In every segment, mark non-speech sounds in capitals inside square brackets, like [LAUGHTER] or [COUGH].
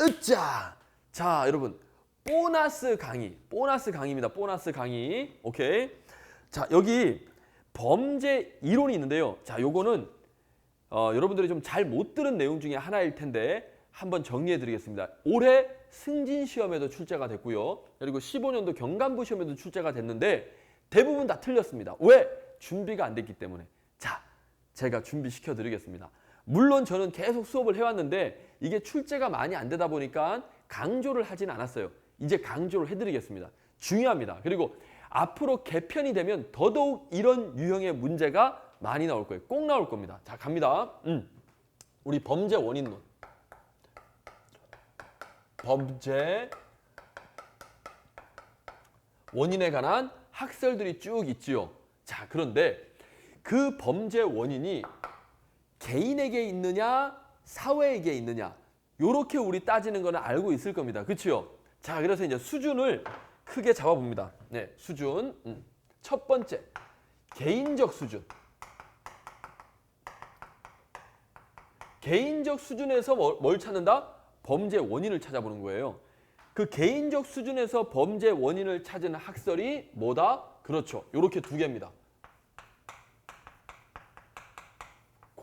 으짜! 자, 여러분. 보너스 강의. 보너스 강의입니다. 보너스 강의. 오케이. 자, 여기 범죄 이론이 있는데요. 자, 요거는 어, 여러분들이 좀 잘 못 들은 내용 중에 하나일 텐데 한번 정리해 드리겠습니다. 올해 승진 시험에도 출제가 됐고요. 그리고 15년도 경간부 시험에도 출제가 됐는데 대부분 다 틀렸습니다. 왜? 준비가 안 됐기 때문에. 자, 제가 준비시켜 드리겠습니다. 물론 저는 계속 수업을 해왔는데 이게 출제가 많이 안 되다 보니까 강조를 하진 않았어요. 이제 강조를 해드리겠습니다. 중요합니다. 그리고 앞으로 개편이 되면 더더욱 이런 유형의 문제가 많이 나올 거예요. 꼭 나올 겁니다. 자, 갑니다. 음. 우리 범죄 원인론. 범죄 원인에 관한 학설들이 쭉 있지요. 자, 그런데 그 범죄 원인이 개인에게 있느냐, 사회에게 있느냐, 요렇게 우리 따지는 거는 알고 있을 겁니다. 그렇죠? 자, 그래서 이제 수준을 크게 잡아 봅니다. 네, 수준. 음. 첫 번째, 개인적 수준. 개인적 수준에서 뭘, 뭘 찾는다? 범죄 원인을 찾아보는 거예요. 그 개인적 수준에서 범죄 원인을 찾은 학설이 뭐다? 그렇죠. 요렇게 두 개입니다.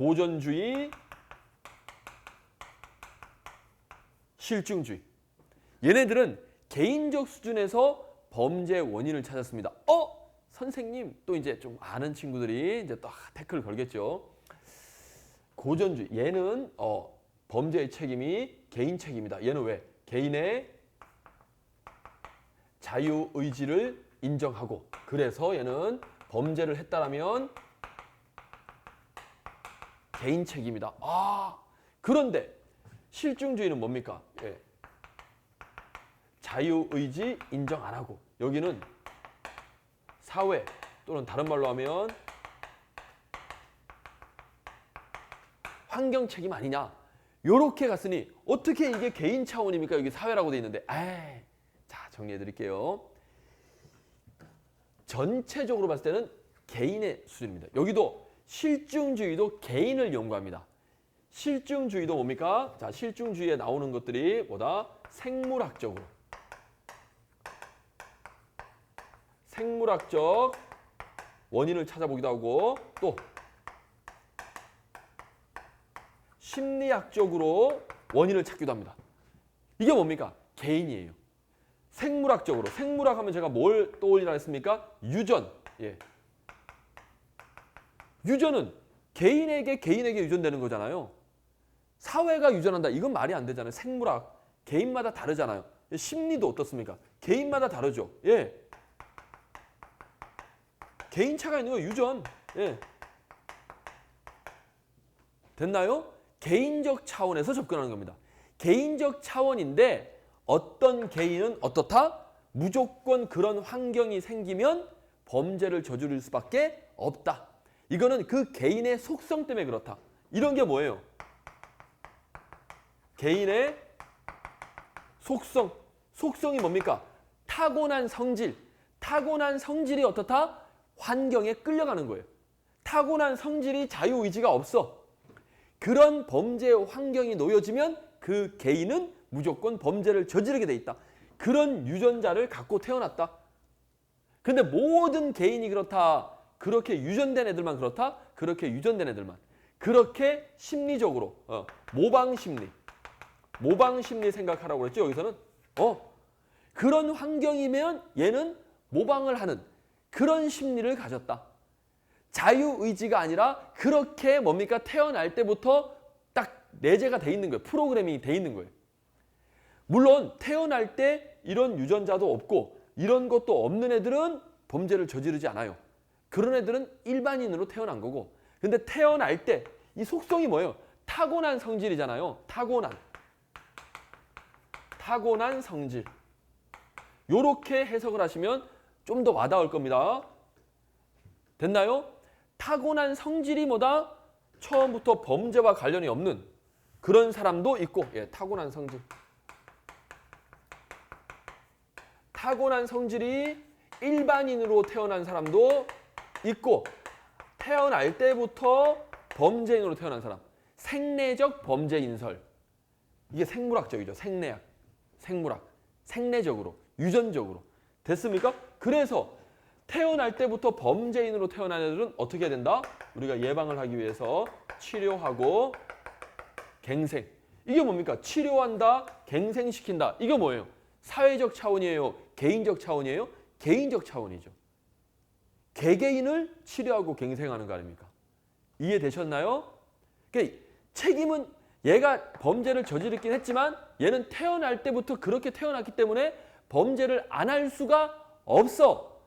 고전주의, 실증주의. 얘네들은 개인적 수준에서 범죄 원인을 찾았습니다. 어? 선생님, 또 이제 좀 아는 친구들이 이제 또 태클 걸겠죠. 고전주의. 얘는 어, 범죄의 책임이 개인 책임이다. 얘는 왜? 개인의 자유 의지를 인정하고 그래서 얘는 범죄를 했다라면 개인 책임이다. 아, 그런데 실증주의는 뭡니까? 예. 자유 의지 인정 안 하고 여기는 사회 또는 다른 말로 하면 환경 책임 아니냐? 요렇게 갔으니 어떻게 이게 개인 차원입니까? 여기 사회라고 돼 있는데. 에이. 자, 정리해 드릴게요. 전체적으로 봤을 때는 개인의 수준입니다. 여기도 실증주의도 개인을 연구합니다. 실증주의도 뭡니까? 자, 실증주의에 나오는 것들이 뭐다? 생물학적으로. 생물학적 원인을 찾아보기도 하고 또 심리학적으로 원인을 찾기도 합니다. 이게 뭡니까? 개인이에요. 생물학적으로. 생물학 하면 제가 뭘 떠올리라 했습니까? 유전. 예. 유전은 개인에게 개인에게 유전되는 거잖아요. 사회가 유전한다. 이건 말이 안 되잖아요. 생물학. 개인마다 다르잖아요. 심리도 어떻습니까? 개인마다 다르죠. 예. 개인차가 있는 거 유전. 예. 됐나요? 개인적 차원에서 접근하는 겁니다. 개인적 차원인데 어떤 개인은 어떻다? 무조건 그런 환경이 생기면 범죄를 저지를 수밖에 없다. 이거는 그 개인의 속성 때문에 그렇다. 이런 게 뭐예요? 개인의 속성. 속성이 뭡니까? 타고난 성질. 타고난 성질이 어떻다? 환경에 끌려가는 거예요. 타고난 성질이 자유의지가 없어. 그런 범죄의 환경이 놓여지면 그 개인은 무조건 범죄를 저지르게 돼 있다. 그런 유전자를 갖고 태어났다. 근데 모든 개인이 그렇다. 그렇게 유전된 애들만 그렇다. 그렇게 유전된 애들만. 그렇게 심리적으로 어, 모방 심리. 모방 심리 생각하라고 그랬죠. 여기서는 어 그런 환경이면 얘는 모방을 하는 그런 심리를 가졌다. 자유의지가 아니라 그렇게 뭡니까 태어날 때부터 딱 내재가 돼 있는 거예요. 프로그래밍이 돼 있는 거예요. 물론 태어날 때 이런 유전자도 없고 이런 것도 없는 애들은 범죄를 저지르지 않아요. 그런 애들은 일반인으로 태어난 거고 근데 태어날 때 이 속성이 뭐예요? 타고난 성질이잖아요. 타고난. 타고난 성질. 요렇게 해석을 하시면 좀 더 와닿을 겁니다. 됐나요? 타고난 성질이 뭐다? 처음부터 범죄와 관련이 없는 그런 사람도 있고, 예, 타고난 성질. 타고난 성질이 일반인으로 태어난 사람도 있고, 태어날 때부터 범죄인으로 태어난 사람. 생내적 범죄 인설. 이게 생물학적이죠. 생내학, 생물학, 생내적으로, 유전적으로 됐습니까? 그래서 태어날 때부터 범죄인으로 태어난 애들은 어떻게 해야 된다? 우리가 예방을 하기 위해서 치료하고 갱생. 이게 뭡니까? 치료한다, 갱생시킨다. 이게 뭐예요? 사회적 차원이에요? 개인적 차원이에요? 개인적 차원이죠. 개개인을 치료하고 갱생하는 거 아닙니까? 이해되셨나요? 그러니까 책임은 얘가 범죄를 저지르긴 했지만 얘는 태어날 때부터 그렇게 태어났기 때문에 범죄를 안 할 수가 없어.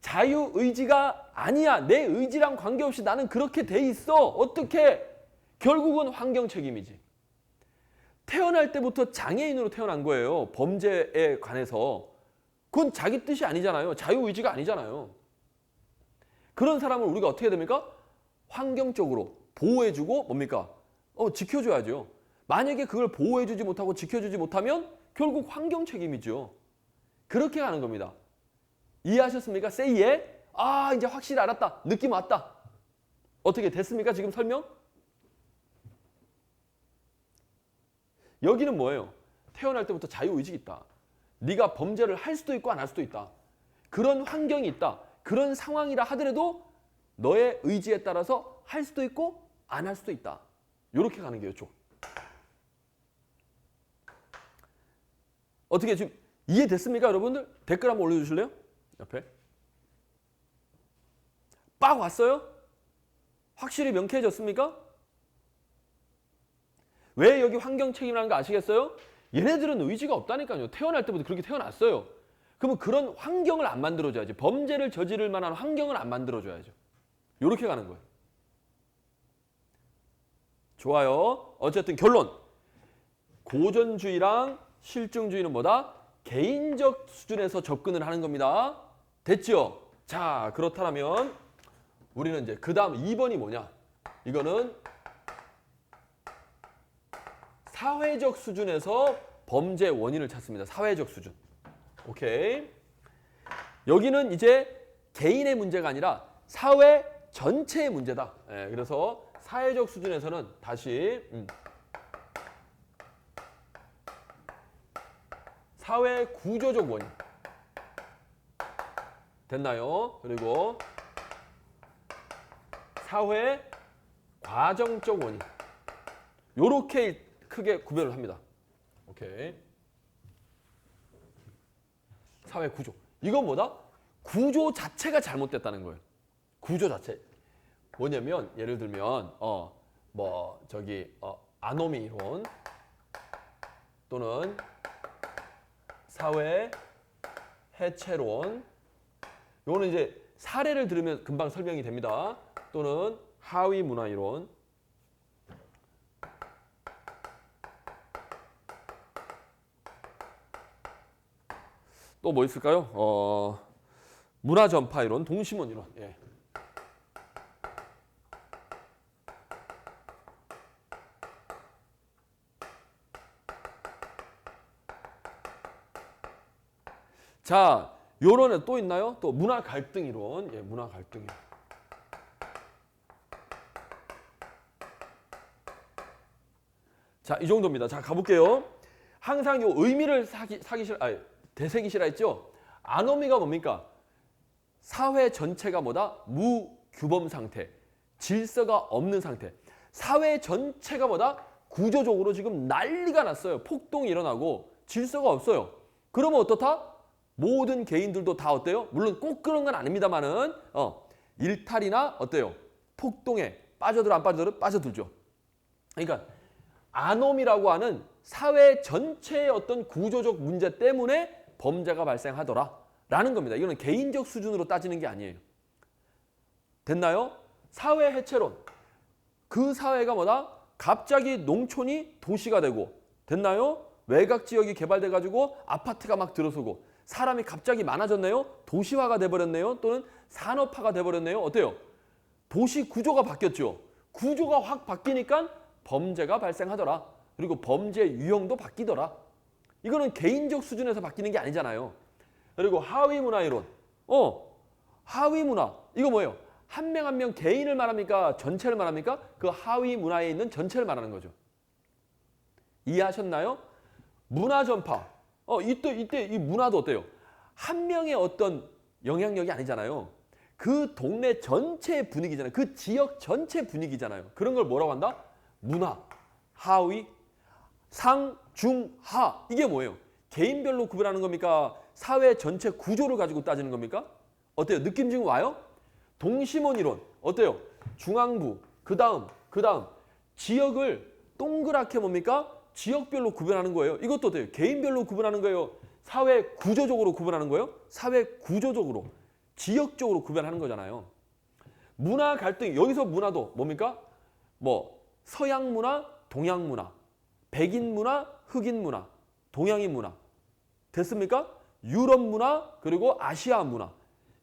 자유 의지가 아니야. 내 의지랑 관계없이 나는 그렇게 돼 있어. 어떻게? 결국은 환경 책임이지. 태어날 때부터 장애인으로 태어난 거예요. 범죄에 관해서. 그건 자기 뜻이 아니잖아요. 자유 의지가 아니잖아요. 그런 사람을 우리가 어떻게 해야 됩니까? 환경적으로 보호해주고 뭡니까? 어, 지켜줘야죠. 만약에 그걸 보호해주지 못하고 지켜주지 못하면 결국 환경 책임이죠. 그렇게 가는 겁니다. 이해하셨습니까? 세이에 아 이제 확실히 알았다. 느낌 왔다. 어떻게 됐습니까? 지금 설명? 여기는 뭐예요? 태어날 때부터 자유의식이 있다. 네가 범죄를 할 수도 있고 안 할 수도 있다. 그런 환경이 있다. 그런 상황이라 하더라도 너의 의지에 따라서 할 수도 있고 안 할 수도 있다. 이렇게 가는 게 이쪽. 어떻게 지금 이해됐습니까, 여러분들? 댓글 한번 올려주실래요? 옆에. 빡 왔어요? 확실히 명쾌해졌습니까? 왜 여기 환경 책임이라는 거 아시겠어요? 얘네들은 의지가 없다니까요. 태어날 때부터 그렇게 태어났어요. 그러면 그런 환경을 안 만들어줘야지. 범죄를 저지를 만한 환경을 안 만들어줘야죠. 이렇게 가는 거예요. 좋아요. 어쨌든 결론. 고전주의랑 실증주의는 뭐다? 개인적 수준에서 접근을 하는 겁니다. 됐죠? 자, 그렇다면 우리는 이제 그 다음 2번이 뭐냐? 이거는 사회적 수준에서 범죄 원인을 찾습니다. 사회적 수준. 오케이. 여기는 이제 개인의 문제가 아니라 사회 전체의 문제다. 예, 그래서 사회적 수준에서는 다시 음, 사회 구조적 원인 됐나요? 그리고 사회 과정적 원인 요렇게 크게 구별을 합니다. 오케이. 사회 구조. 이건 뭐다? 구조 자체가 잘못됐다는 거예요. 구조 자체. 뭐냐면 예를 들면 어 뭐 저기 어 아노미 이론 또는 사회 해체론 요거는 이제 사례를 들으면 금방 설명이 됩니다. 또는 하위 문화 이론 또 뭐 있을까요? 어, 문화 전파 이론, 동심원 이론. 예. 자, 요론에 또 있나요? 또 문화 갈등 이론. 예, 문화 갈등. 이론. 자, 이 정도입니다. 자, 가볼게요. 항상 요 의미를 사기, 사기실, 아니, 되새기시라 했죠? 아노미가 뭡니까? 사회 전체가 뭐다? 무규범 상태, 질서가 없는 상태. 사회 전체가 뭐다? 구조적으로 지금 난리가 났어요. 폭동이 일어나고 질서가 없어요. 그러면 어떻다? 모든 개인들도 다 어때요? 물론 꼭 그런 건 아닙니다만은 어, 일탈이나 어때요? 폭동에 빠져들어 안 빠져들어? 빠져들죠. 그러니까 아놈이라고 하는 사회 전체의 어떤 구조적 문제 때문에 범죄가 발생하더라 라는 겁니다. 이거는 개인적 수준으로 따지는 게 아니에요. 됐나요? 사회 해체론. 그 사회가 뭐다? 갑자기 농촌이 도시가 되고 됐나요? 외곽 지역이 개발돼 가지고 아파트가 막 들어서고 사람이 갑자기 많아졌네요. 도시화가 돼 버렸네요. 또는 산업화가 돼 버렸네요. 어때요? 도시 구조가 바뀌었죠. 구조가 확 바뀌니까 범죄가 발생하더라. 그리고 범죄 유형도 바뀌더라. 이거는 개인적 수준에서 바뀌는 게 아니잖아요. 그리고 하위 문화 이론. 어, 하위 문화. 이거 뭐예요? 한명 한 명 개인을 말합니까? 전체를 말합니까? 그 하위 문화에 있는 전체를 말하는 거죠. 이해하셨나요? 문화 전파. 어, 이때 이때 이 문화도 어때요? 한 명의 어떤 영향력이 아니잖아요. 그 동네 전체 분위기잖아요. 그 지역 전체 분위기잖아요. 그런 걸 뭐라고 한다? 문화, 하위, 상, 중, 하. 이게 뭐예요? 개인별로 구별하는 겁니까? 사회 전체 구조를 가지고 따지는 겁니까? 어때요? 느낌 지금 와요? 동심원 이론 어때요? 중앙부 그 다음 그 다음 지역을 동그랗게 뭡니까? 지역별로 구별하는 거예요. 이것도 어때요? 개인별로 구분하는 거예요. 사회 구조적으로 구분하는 거예요. 사회 구조적으로 지역적으로 구별하는 거잖아요. 문화 갈등 여기서 문화도 뭡니까? 뭐 서양 문화, 동양 문화, 백인 문화, 흑인 문화, 동양인 문화 됐습니까? 유럽 문화 그리고 아시아 문화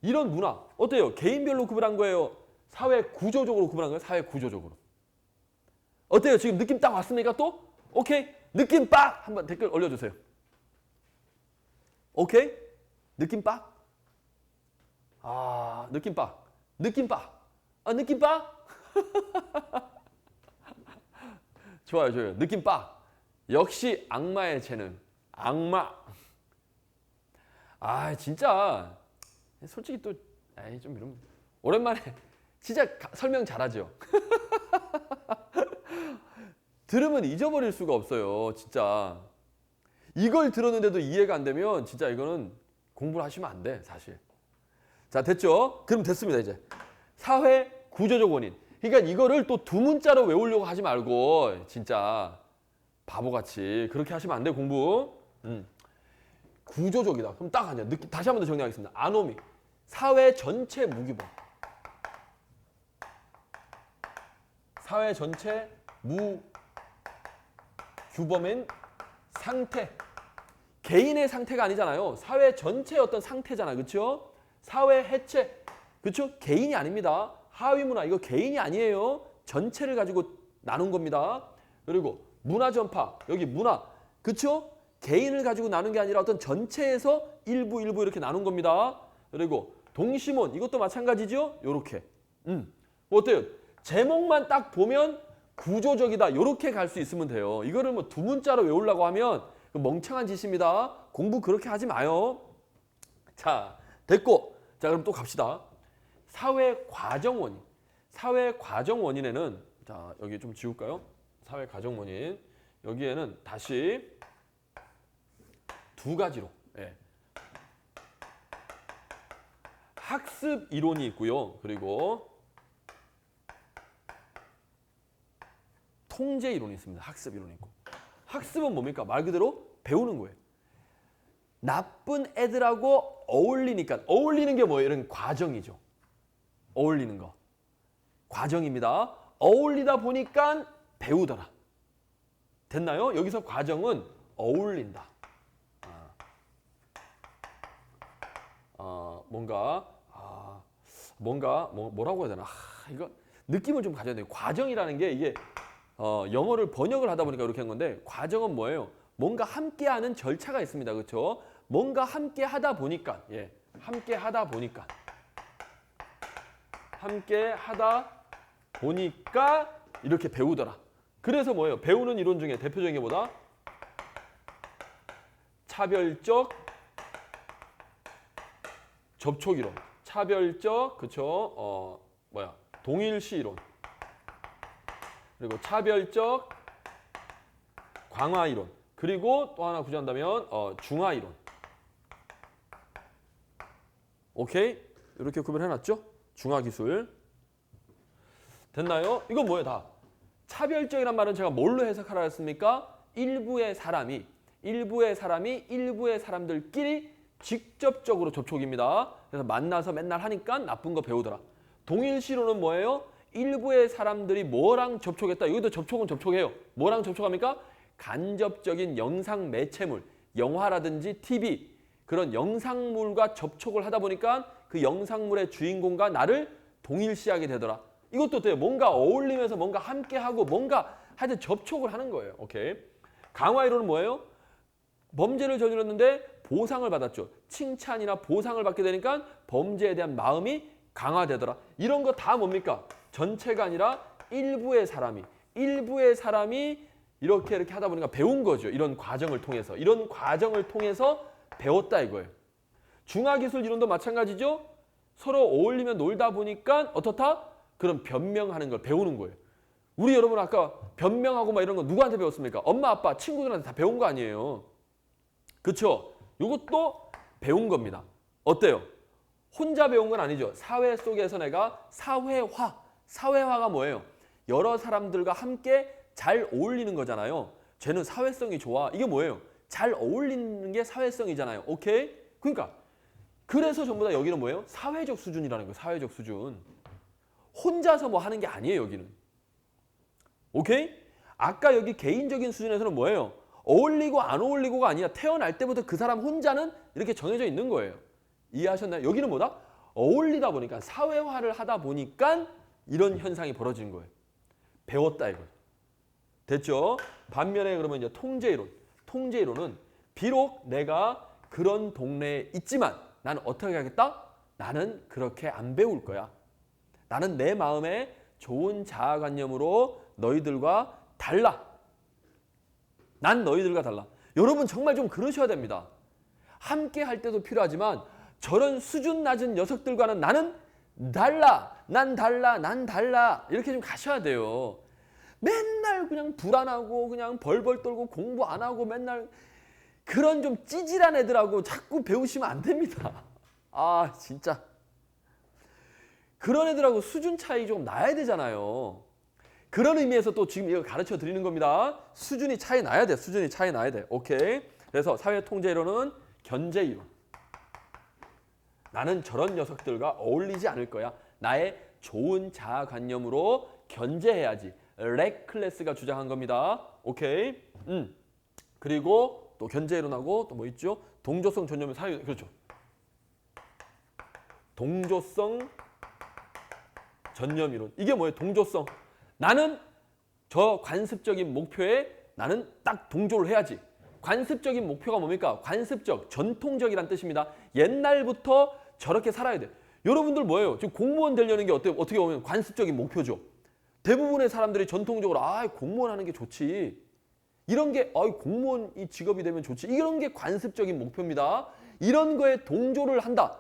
이런 문화 어때요? 개인별로 구분한 거예요? 사회 구조적으로 구분한 거예요? 사회 구조적으로 어때요? 지금 느낌 딱 왔습니까? 또? 오케이 느낌 빡 한번 댓글 올려주세요. 오케이 느낌 빡? 아 느낌 빡 느낌 빡 아, 느낌 빡? [LAUGHS] 좋아요 좋아요 느낌 빡 역시 악마의 재능 악마 아 진짜 솔직히 또 에이 좀 이런 오랜만에 [LAUGHS] 진짜 가- 설명 잘하죠. [LAUGHS] 들으면 잊어버릴 수가 없어요, 진짜. 이걸 들었는데도 이해가 안 되면 진짜 이거는 공부를 하시면 안 돼, 사실. 자, 됐죠? 그럼 됐습니다, 이제. 사회 구조적 원인. 그러니까 이거를 또 두 문자로 외우려고 하지 말고 진짜 바보같이 그렇게 하시면 안 돼, 공부. 음. 구조적이다. 그럼 딱 아니야. 느낌, 다시 한 번 더 정리하겠습니다. 아노미. 사회 전체 무규범. 사회 전체 무규범인 상태. 개인의 상태가 아니잖아요. 사회 전체의 어떤 상태잖아. 그렇죠? 사회 해체. 그렇죠? 개인이 아닙니다. 하위 문화 이거 개인이 아니에요. 전체를 가지고 나눈 겁니다. 그리고 문화 전파. 여기 문화. 그렇죠? 개인을 가지고 나눈 게 아니라 어떤 전체에서 일부 일부 이렇게 나눈 겁니다. 그리고 동심원 이것도 마찬가지죠. 요렇게. 음. 뭐 어때요? 제목만 딱 보면 구조적이다. 요렇게 갈 수 있으면 돼요. 이거를 뭐 두 문자로 외우려고 하면 멍청한 짓입니다. 공부 그렇게 하지 마요. 자, 됐고. 자, 그럼 또 갑시다. 사회 과정 원인. 사회 과정 원인에는 자, 여기 좀 지울까요? 사회 과정 원인. 여기에는 다시 두 가지로 예. 학습 이론이 있고요. 그리고 통제 이론이 있습니다. 학습 이론이 있고. 학습은 뭡니까? 말 그대로 배우는 거예요. 나쁜 애들하고 어울리니까 어울리는 게 뭐예요? 이런 과정이죠. 어울리는 거. 과정입니다. 어울리다 보니까 배우더라. 됐나요? 여기서 과정은 어울린다. 아, 어, 뭔가 아, 뭔가 뭐, 뭐라고 해야 되나? 아, 이거 느낌을 좀 가져야 돼요. 과정이라는 게 이게 어, 영어를 번역을 하다 보니까 이렇게 한 건데 과정은 뭐예요? 뭔가 함께하는 절차가 있습니다. 그렇죠? 뭔가 함께 하다 보니까 예, 함께 하다 보니까 함께 하다 보니까 이렇게 배우더라. 그래서 뭐예요? 배우는 이론 중에 대표적인 게 뭐다? 차별적 접촉 이론. 차별적 그쵸? 어 뭐야? 동일시 이론. 그리고 차별적 광화 이론. 그리고 또 하나 구조한다면 어, 중화 이론. 오케이? 이렇게 구별해놨죠? 중화 기술. 됐나요? 이건 뭐예요 다? 차별적이란 말은 제가 뭘로 해석하라 했습니까? 일부의 사람이 일부의 사람이 일부의 사람들끼리 직접적으로 접촉입니다. 그래서 만나서 맨날 하니까 나쁜 거 배우더라. 동일시로는 뭐예요? 일부의 사람들이 뭐랑 접촉했다. 여기도 접촉은 접촉해요. 뭐랑 접촉합니까? 간접적인 영상 매체물, 영화라든지 TV 그런 영상물과 접촉을 하다 보니까 그 영상물의 주인공과 나를 동일시하게 되더라. 이것도 어때요? 뭔가 어울리면서 뭔가 함께하고 뭔가 하여튼 접촉을 하는 거예요. 오케이. 강화이론은 뭐예요? 범죄를 저질렀는데 보상을 받았죠. 칭찬이나 보상을 받게 되니까 범죄에 대한 마음이 강화되더라. 이런 거 다 뭡니까? 전체가 아니라 일부의 사람이 일부의 사람이 이렇게 이렇게 하다 보니까 배운 거죠. 이런 과정을 통해서. 이런 과정을 통해서 배웠다 이거예요. 중화기술 이론도 마찬가지죠. 서로 어울리면 놀다 보니까 어떻다? 그런 변명하는 걸 배우는 거예요. 우리 여러분 아까 변명하고 막 이런 거 누구한테 배웠습니까? 엄마, 아빠, 친구들한테 다 배운 거 아니에요. 그렇죠? 이것도 배운 겁니다. 어때요? 혼자 배운 건 아니죠. 사회 속에서 내가 사회화, 사회화가 뭐예요? 여러 사람들과 함께 잘 어울리는 거잖아요. 쟤는 사회성이 좋아. 이게 뭐예요? 잘 어울리는 게 사회성이잖아요. 오케이? 그러니까 그래서 전부 다 여기는 뭐예요? 사회적 수준이라는 거예요. 사회적 수준. 혼자서 뭐 하는 게 아니에요, 여기는. 오케이? 아까 여기 개인적인 수준에서는 뭐예요? 어울리고 안 어울리고가 아니라 태어날 때부터 그 사람 혼자는 이렇게 정해져 있는 거예요. 이해하셨나요? 여기는 뭐다? 어울리다 보니까 사회화를 하다 보니까 이런 현상이 벌어지는 거예요. 배웠다 이거. 됐죠? 반면에 그러면 이제 통제이론. 통제이론은 비록 내가 그런 동네에 있지만 나는 어떻게 하겠다? 나는 그렇게 안 배울 거야. 나는 내 마음에 좋은 자아관념으로 너희들과 달라. 난 너희들과 달라. 여러분 정말 좀 그러셔야 됩니다. 함께 할 때도 필요하지만 저런 수준 낮은 녀석들과는 나는 달라. 난 달라. 난 달라. 이렇게 좀 가셔야 돼요. 맨날 그냥 불안하고 그냥 벌벌 떨고 공부 안 하고 맨날 그런 좀 찌질한 애들하고 자꾸 배우시면 안 됩니다. 아, 진짜. 그런 애들하고 수준 차이 좀 나야 되잖아요. 그런 의미에서 또 지금 이거 가르쳐 드리는 겁니다. 수준이 차이 나야 돼. 수준이 차이 나야 돼. 오케이. 그래서 사회 통제 이론은 견제 이론. 나는 저런 녀석들과 어울리지 않을 거야. 나의 좋은 자아관념으로 견제해야지. 레클래스가 주장한 겁니다. 오케이. 음. 그리고 또 견제 이론하고 또 뭐 있죠? 동조성 전념의 사유 그렇죠. 동조성 전념 이론. 이게 뭐예요? 동조성. 나는 저 관습적인 목표에 나는 딱 동조를 해야지. 관습적인 목표가 뭡니까? 관습적, 전통적이란 뜻입니다. 옛날부터 저렇게 살아야 돼. 여러분들 뭐예요? 지금 공무원 되려는 게 어때, 어떻게 보면 관습적인 목표죠. 대부분의 사람들이 전통적으로 아 공무원 하는 게 좋지. 이런 게 아, 공무원이 직업이 되면 좋지. 이런 게 관습적인 목표입니다. 이런 거에 동조를 한다.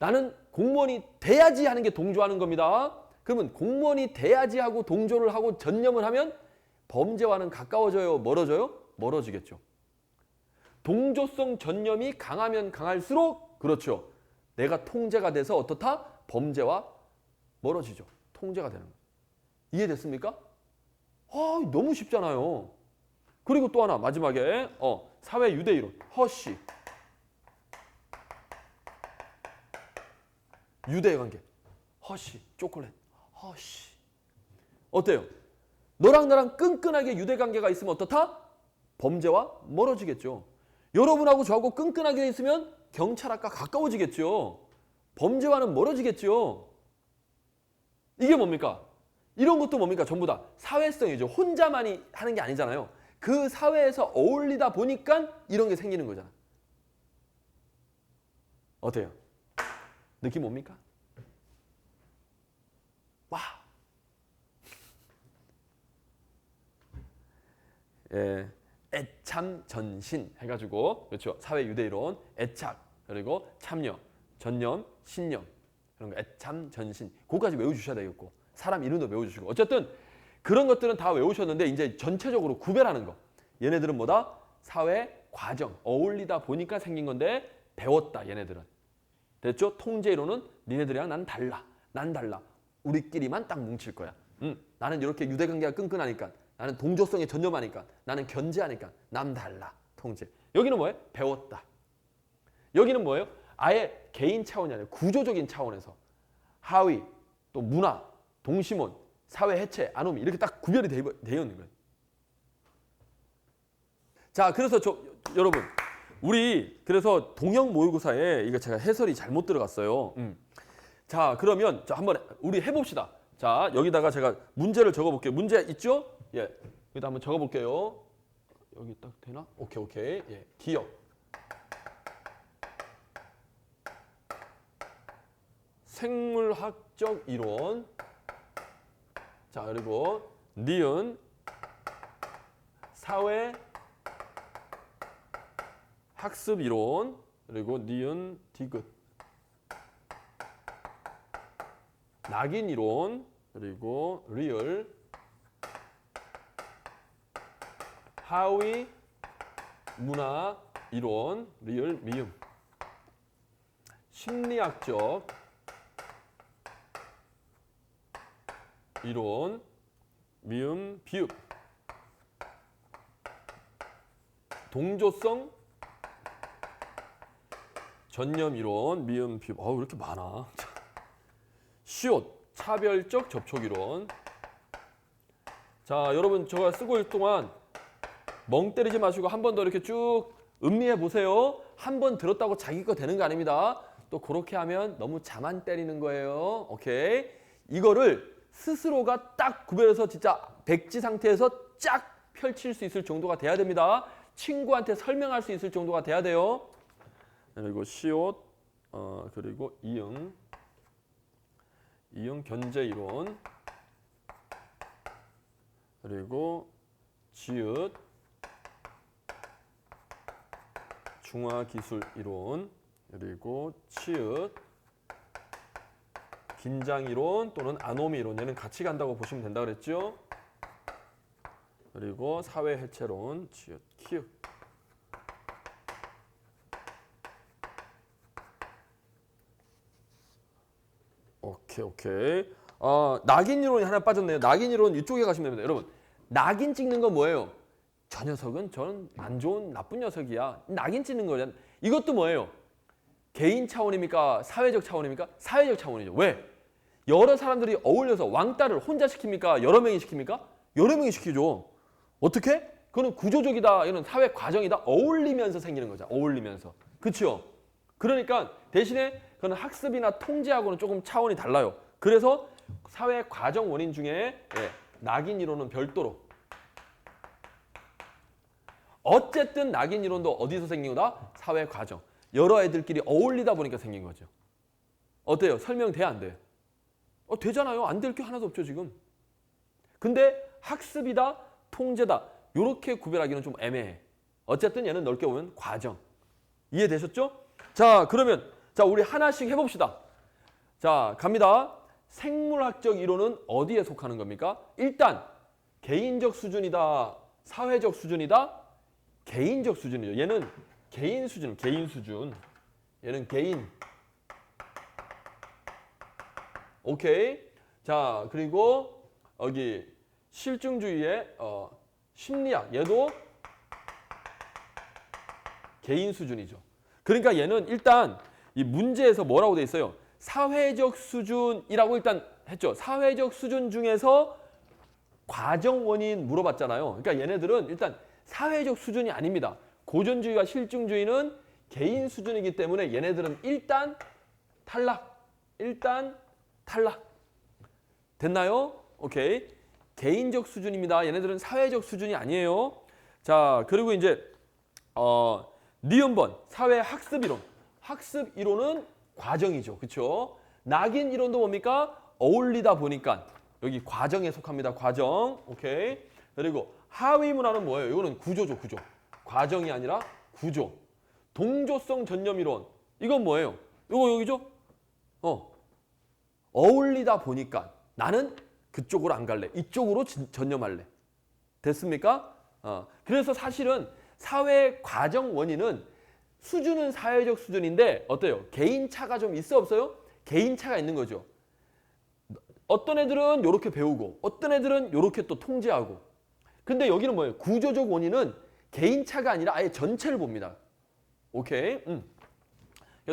나는 공무원이 돼야지 하는 게 동조하는 겁니다. 그러면 공무원이 돼야지 하고 동조를 하고 전념을 하면 범죄와는 가까워져요, 멀어져요? 멀어지겠죠. 동조성 전념이 강하면 강할수록 그렇죠. 내가 통제가 돼서 어떻다? 범죄와 멀어지죠. 통제가 되는 거. 이해됐습니까? 아, 너무 쉽잖아요. 그리고 또 하나 마지막에 어, 사회 유대 이론 허쉬 유대 관계 허쉬 초콜릿 허쉬 어때요? 너랑 나랑 끈끈하게 유대 관계가 있으면 어떻다? 범죄와 멀어지겠죠. 여러분하고 저하고 끈끈하게 있으면 경찰학과 가까워지겠죠. 범죄와는 멀어지겠죠. 이게 뭡니까? 이런 것도 뭡니까? 전부 다 사회성이죠. 혼자만이 하는 게 아니잖아요. 그 사회에서 어울리다 보니까 이런 게 생기는 거잖아. 어때요? 느낌 뭡니까? 와. [LAUGHS] 예, 애참 전신 해가지고 그렇죠? 사회 유대 이론 애착 그리고 참여 전념 신념 그런 거 애참 전신. 그거까지 외워주셔야 되겠고 사람 이름도 외워주시고. 어쨌든 그런 것들은 다 외우셨는데 이제 전체적으로 구별하는 거. 얘네들은 뭐다? 사회 과정. 어울리다 보니까 생긴 건데 배웠다 얘네들은 됐죠? 통제 이론은 니네들이랑 난 달라. 난 달라. 우리끼리만 딱 뭉칠 거야. 음, 나는 이렇게 유대 관계가 끈끈하니까 나는 동조성에 전념하니까 나는 견제하니까 남 달라. 통제. 여기는 뭐예요? 배웠다. 여기는 뭐예요? 아예 개인 차원이 아니라 구조적인 차원에서 하위 또 문화 동심원 사회 해체 아노미 이렇게 딱 구별이 되어 있는 거예요. 자 그래서 저 여러분 우리 그래서 동형 모의고사에 이거 제가 해설이 잘못 들어갔어요. 음. 자 그러면 자 한번 우리 해봅시다. 자 여기다가 제가 문제를 적어볼게요. 문제 있죠? 예. 여기다 한번 적어볼게요. 여기 딱 되나? 오케이 오케이. 예 기억. 생물학적 이론. 자 그리고 니은. 사회 학습 이론 그리고 니은 디귿. 낙인 이론 그리고 리얼 하위 문화 이론 리얼 미음. 심리학적 이론 미음 비읍. 동조성 전념 이론 미음 비읍 어우 왜 이렇게 많아. 시옷 차별적 접촉 이론. 자 여러분 제가 쓰고 있을 동안 멍 때리지 마시고 한 번 더 이렇게 쭉 음미해 보세요. 한 번 들었다고 자기 거 되는 거 아닙니다. 또 그렇게 하면 너무 자만 때리는 거예요. 오케이? 이거를 스스로가 딱 구별해서 진짜 백지 상태에서 쫙 펼칠 수 있을 정도가 돼야 됩니다. 친구한테 설명할 수 있을 정도가 돼야 돼요 그리고 시옷 어, 그리고 이응. 이응 견제 이론. 그리고 지읒. 중화 기술 이론. 그리고 치읓 긴장 이론 또는 아노미 이론. 얘는 같이 간다고 보시면 된다 그랬죠? 그리고 사회 해체론 치읓 키읔 오케이 오케이. 어, 낙인 이론이 하나 빠졌네요. 낙인 이론 이쪽에 가시면 됩니다. 여러분 낙인 찍는 건 뭐예요? 저 녀석은 저는 안 좋은 나쁜 녀석이야. 낙인 찍는 거잖아 이것도 뭐예요? 개인 차원입니까? 사회적 차원입니까? 사회적 차원이죠. 왜? 여러 사람들이 어울려서 왕따를 혼자 시킵니까? 여러 명이 시킵니까? 여러 명이 시키죠. 어떻게? 그거는 구조적이다. 이런 사회 과정이다 어울리면서 생기는 거죠. 어울리면서. 그렇죠 그러니까 대신에 그건 학습이나 통제하고는 조금 차원이 달라요. 그래서 사회 과정 원인 중에 예, 낙인 이론은 별도로 어쨌든 낙인 이론도 어디서 생긴 거다? 사회 과정. 여러 애들끼리 어울리다 보니까 생긴 거죠. 어때요? 설명돼 안 돼? 어, 되잖아요. 안 될 게 하나도 없죠, 지금. 근데 학습이다, 통제다. 이렇게 구별하기는 좀 애매해. 어쨌든 얘는 넓게 보면 과정. 이해되셨죠? 자, 그러면 자, 우리 하나씩 해 봅시다. 자, 갑니다. 생물학적 이론은 어디에 속하는 겁니까? 일단 개인적 수준이다, 사회적 수준이다, 개인적 수준이죠. 얘는 개인 수준, 개인 수준. 얘는 개인. 오케이. 자, 그리고 여기 실증주의의 어, 심리학. 얘도 개인 수준이죠. 그러니까 얘는 일단 이 문제에서 뭐라고 돼 있어요? 사회적 수준이라고 일단 했죠. 사회적 수준 중에서 과정 원인 물어봤잖아요. 그러니까 얘네들은 일단 사회적 수준이 아닙니다. 고전주의와 실증주의는 개인 수준이기 때문에 얘네들은 일단 탈락. 일단 탈락. 됐나요? 오케이. 개인적 수준입니다. 얘네들은 사회적 수준이 아니에요. 자, 그리고 이제 어 니은번 사회 학습 이론. 학습 이론은 과정이죠. 그렇죠? 낙인 이론도 뭡니까? 어울리다 보니까 여기 과정에 속합니다. 과정. 오케이. 그리고 하위 문화는 뭐예요? 이거는 구조죠, 구조. 과정이 아니라 구조. 동조성 전념 이론. 이건 뭐예요? 이거 여기죠? 어. 어울리다 보니까 나는 그쪽으로 안 갈래. 이쪽으로 진- 전념할래. 됐습니까? 어. 그래서 사실은 사회 과정 원인은 수준은 사회적 수준인데 어때요? 개인 차가 좀 있어 없어요? 개인 차가 있는 거죠. 어떤 애들은 이렇게 배우고 어떤 애들은 이렇게 또 통제하고. 근데 여기는 뭐예요? 구조적 원인은 개인 차가 아니라 아예 전체를 봅니다. 오케이. 음.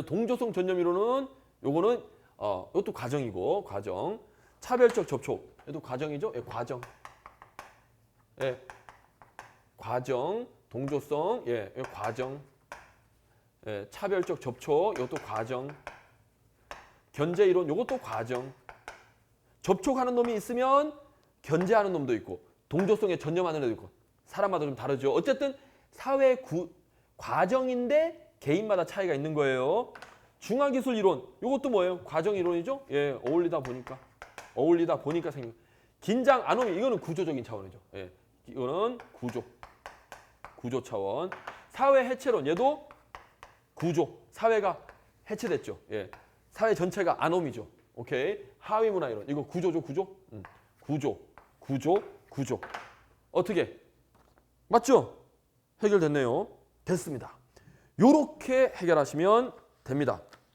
동조성 전념 이론은 요거는 어, 이것도 과정이고 과정. 차별적 접촉. 얘도 과정이죠? 예, 과정. 예. 과정, 동조성, 예, 예, 과정. 예, 차별적 접촉, 이것도 과정. 견제 이론, 이것도 과정. 접촉하는 놈이 있으면 견제하는 놈도 있고, 동조성에 전념하는 애도 있고, 사람마다 좀 다르죠. 어쨌든 사회 구, 과정인데 개인마다 차이가 있는 거예요. 중화기술 이론, 이것도 뭐예요? 과정 이론이죠? 예, 어울리다 보니까. 어울리다 보니까 생긴. 긴장, 아노미, 이거는 구조적인 차원이죠. 예, 이거는 구조. 구조 차원. 사회 해체론 얘도 구조. 사회가 해체됐죠. 예. 사회 전체가 아놈이죠. 오케이. 하위 문화 이론. 이거 구조죠, 구조? 음. 구조. 구조. 구조. 어떻게? 맞죠? 해결됐네요. 됐습니다. 요렇게 해결하시면 됩니다.